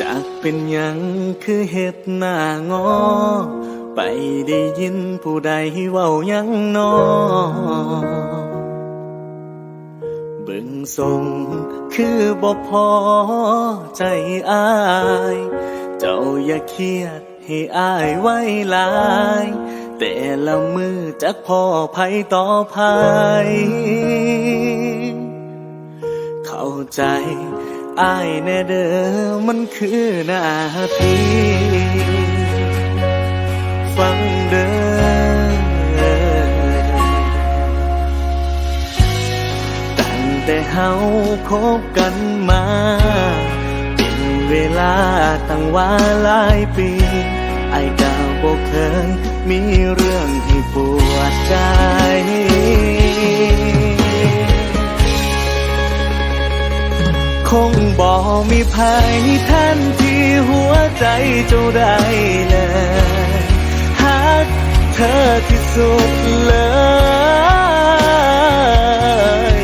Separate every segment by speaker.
Speaker 1: จากเป็นหยังคือเฮ็ดหน้างอ ไปได้ยินผู้ใดเว้ายังนอเบิ่งทรงคือบ่พอใจอาย เจ้าอย่าเครียดให้อายไว้ลาย แต่ละมือจักพ่อภัยต่อภัย เข้าใจ อายแน่เด้อมันคือหน้าที่ฟังเด้อตั้งแต่เฮาคบกันมา เป็นเวลาตั้งว่าหลายปี ไอ้ดาวบ่เคยมีเรื่องที่ปวด มีภัยท่านที่หัวใจเจ้าได้เลยฮักเธอที่สุดเลย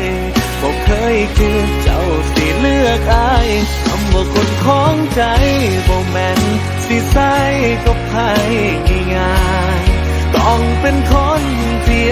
Speaker 1: บอกเคยคือเจ้าสิเลือกอายคำว่าคนของใจบ่แม่นสิใส่ก็ไพ่ง่ายต้องเป็นคนที่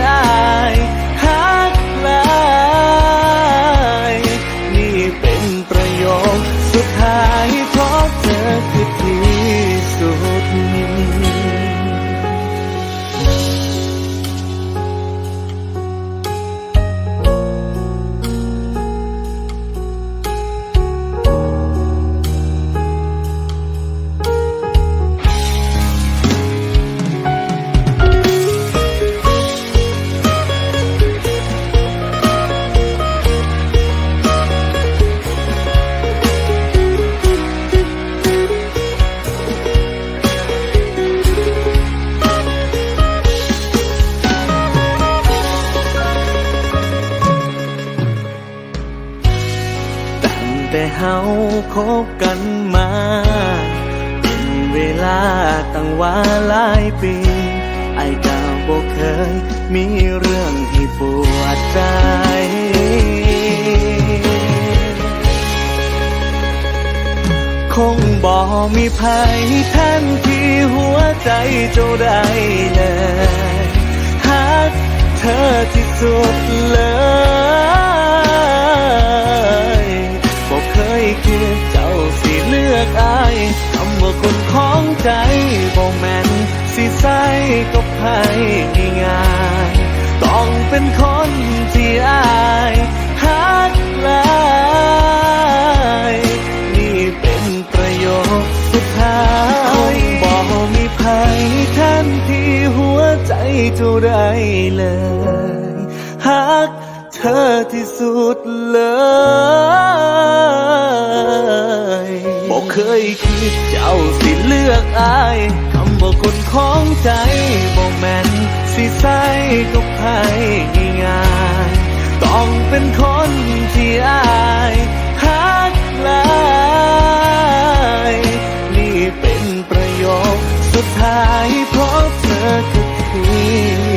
Speaker 1: เฮาคบกันมา เป็นเวลาตั้งว่าหลายปี ไอ้ดาวบ่เคย มีเรื่องที่ปวดใจคงบ่มีภัยท่านที่หัวใจเจ้าได้เลยฮักเธอที่สุดเลย ก็ไพ่ง่ายต้องเป็นคนที่อายฮักลายนี่เป็นประโยคสุดท้ายคงบอกมีภัยท่านที่หัวใจเจ้าได้เลยฮักเธอที่สุดเลยบอกเคยคิดเจ้าสิเลือกอาย คำว่าคนของใจบอกแม่นสิใส่ก็ไพ่ง่ายๆต้องเป็นคนที่อายฮักหลายนี่เป็นประโยคสุดท้ายเพราะเธอคือที่